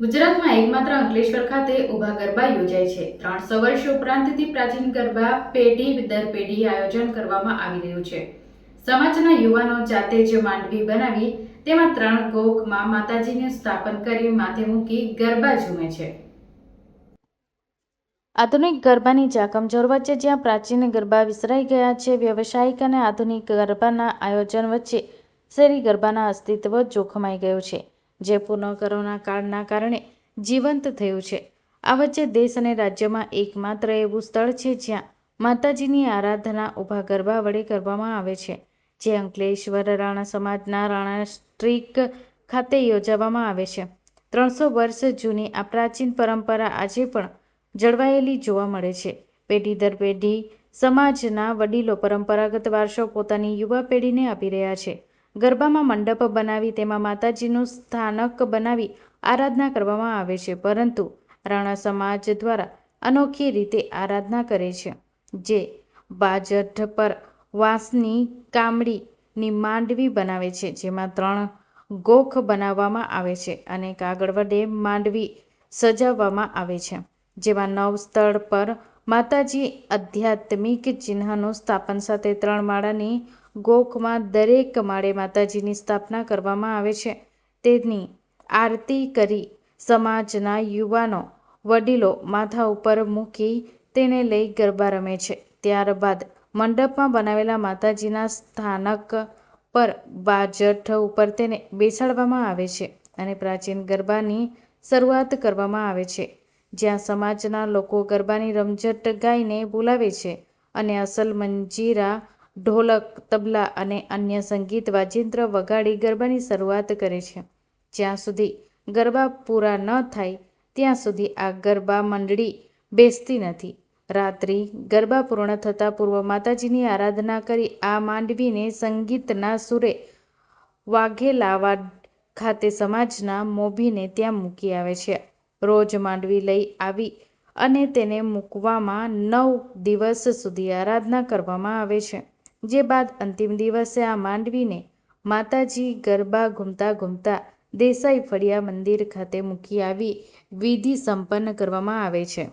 ગુજરાતમાં એકમાત્ર અંકલેશ્વર ખાતે ઊભા ગરબા યોજાય છે. ત્રણસો વર્ષ ઉપરાંતથી પ્રાચીન ગરબા પેઢી દર પેઢી આયોજન કરવામાં આવી રહ્યું છે. સમાજના યુવાનો જાતે જ માંડવી બનાવી તેમાં ત્રણ ગોખમાં માતાજીનું સ્થાપન કરી માથે મૂકી ગરબા ઝૂમે છે. આધુનિક ગરબાની જાકમજોર વચ્ચે જ્યાં પ્રાચીન ગરબા વિસરાઈ ગયા છે, વ્યવસાયિક અને આધુનિક ગરબાના આયોજન વચ્ચે શેરી ગરબાના અસ્તિત્વ જોખમાઈ ગયું છે. જે પુનઃ કોરોના કાળના કારણે જીવંત થયું છે. આ વચ્ચે દેશ અને રાજ્યમાં એકમાત્ર એવું સ્થળ છે જ્યાં માતાજીની આરાધના ઊભા ગરબા વડે કરવામાં આવે છે, જે અંકલેશ્વર રાણા સમાજના રાણા સ્ટ્રીક ખાતે યોજવામાં આવે છે. ત્રણસો વર્ષ જૂની આ પ્રાચીન પરંપરા આજે પણ જળવાયેલી જોવા મળે છે. પેઢી દર પેઢી સમાજના વડીલો પરંપરાગત વારસો પોતાની યુવા પેઢીને આપી રહ્યા છે. ગરબામાં મંડપ બનાવી, તેમાં માતાજીનું સ્થાનક બનાવી આરાધના કરવામાં આવે છે. પરંતુ રાણા સમાજ દ્વારા અનોખી રીતે આરાધના કરે છે. જે બાજઠ પર વાંસની કામડીની માંડવી બનાવે છે, જેમાં ત્રણ ગોખ બનાવવામાં આવે છે અને કાગળ વડે માંડવી સજાવવામાં આવે છે. જેમાં નવ સ્થળ પર માતાજી આધ્યાત્મિક ચિહ્નનું સ્થાપન સાથે ત્રણ માળાની ગોખમાં દરેક માળે માતાજીની સ્થાપના કરવામાં આવે છે. તેની આરતી કરી સમાજના યુવાનો, વડીલો માથા ઉપર મૂકી તેને લઈ ગરબા રમે છે. ત્યારબાદ મંડપમાં બનાવેલા માતાજીના સ્થાનક પર બાજઠ ઉપર તેને બેસાડવામાં આવે છે અને પ્રાચીન ગરબાની શરૂઆત કરવામાં આવે છે. જ્યાં સમાજના લોકો ગરબાની રમઝટ ગાઈને બોલાવે છે અને અસલ મંજીરા, ઢોલક, તબલા અને અન્ય સંગીત વાજિંત્ર વગાડી ગરબાની શરૂઆત કરે છે. જ્યાં સુધી ગરબા પૂરા ન થાય, ત્યાં સુધી આ ગરબા મંડળી બેસતી નથી. રાત્રિ ગરબા પૂર્ણ થતાં પૂર્વ માતાજીની આરાધના કરી આ માંડવીને સંગીતના સુરે વાઘેલાવાડ ખાતે સમાજના મોભીને ત્યાં મૂકી આવે છે. રોજ માંડવી લઈ આવી અને તેને મૂકવામાં નવ દિવસ સુધી આરાધના કરવામાં આવે છે. જે બાદ અંતિમ દિવસે આ માંડવીને માતાજી ગરબા ઘૂમતા ઘૂમતા દેસાઈ ફળિયા મંદિર ખાતે મૂકી આવી વિધિ સંપન્ન કરવામાં આવે છે.